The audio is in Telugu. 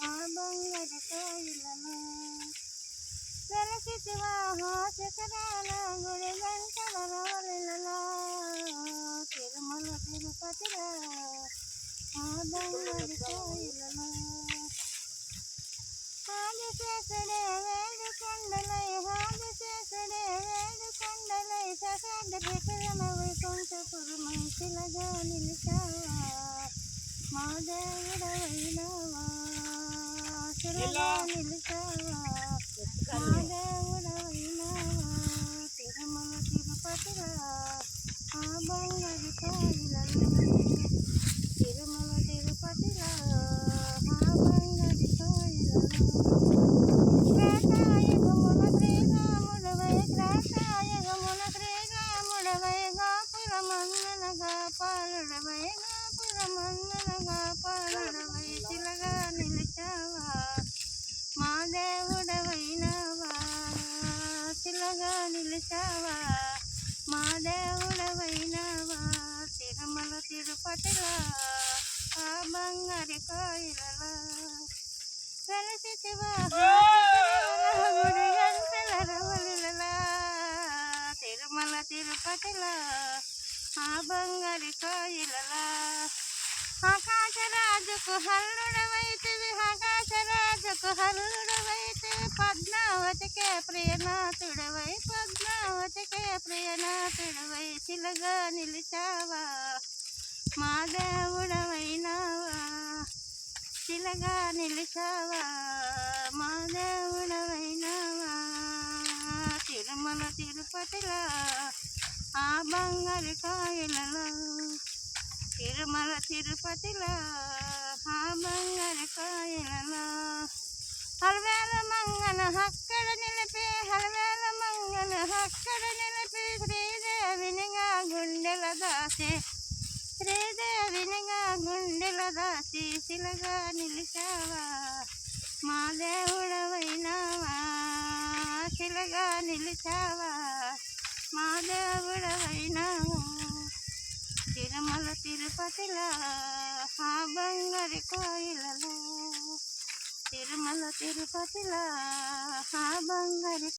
ఆ బంగారు కోయిలను వెలసితివా శిఖరాల గుడి గంటల రవలిలలో తిరుమల తిరుపతిలో ఆ బంగారు కోయిలను ఆదిశేషుడే వేడు కొండలై ఆదిశేషుడే వేడు కొండలై ససాద విక్రమ వైకుంఠపురు మంచిలగా నిలిచావా మా దేవుడవైనావా సురగా నిలిచావా మా దేవుడవైనావా తిరుమల తిరుపతిరా ఆ బంగారు కోయిలలో తిరుమల తిరుపతిలో ఆ బంగారు కోయిలలో త్రేతాయుగమున శ్రీరాముడవై త్రేతాయుగమున శ్రీరాముడవై గోపురమందనగా పాలుడవై గోపురమందనగా పాలుడవై శిలగా నిలిచావా మా దేవుడవైనావా శిలగా నిలిచావా మా దేవుడవైనావా తిరుమల తిరుపతిలో ఆ బంగారు కాయలలా వెలసితివా తిరుమల తిరుపతిలో ఆ బంగారు కాయలలా ఆకాశరాజుకు హల్లుడవైతివి ఆకాశరాజుకు హల్లుడవైతివి పద్మావతికే ప్రియనాథుడవై పద్మావతికే ప్రియనాథుడవై శిలగా నిలిచావా మా దేవుడవైనావా శిలగా నిలిచావా? మా దేవుడవైనావా? తిరుమల తిరుపతిలో ఆ బంగారు కాయలలో తిరుమల తిరుపతిలో ఆ బంగారు కాయలలో హల్వేల మంగళ అక్కడ నిలిపి హల్వేల మంగళ అక్కడ నిలిపి శ్రీదేవినిగా గుండెల దాసి శ్రీదేవినిగా గుండెల దాచి శిలగా నిలిచావా మా దేవుడవైనావా శిలగా నిలిచావా మా దేవుడవైనావా తిరుమల తిరుపతిలా ఆ బంగారు కోయిలలో తిరుమల తిరుపతిలా ఆ బంగారు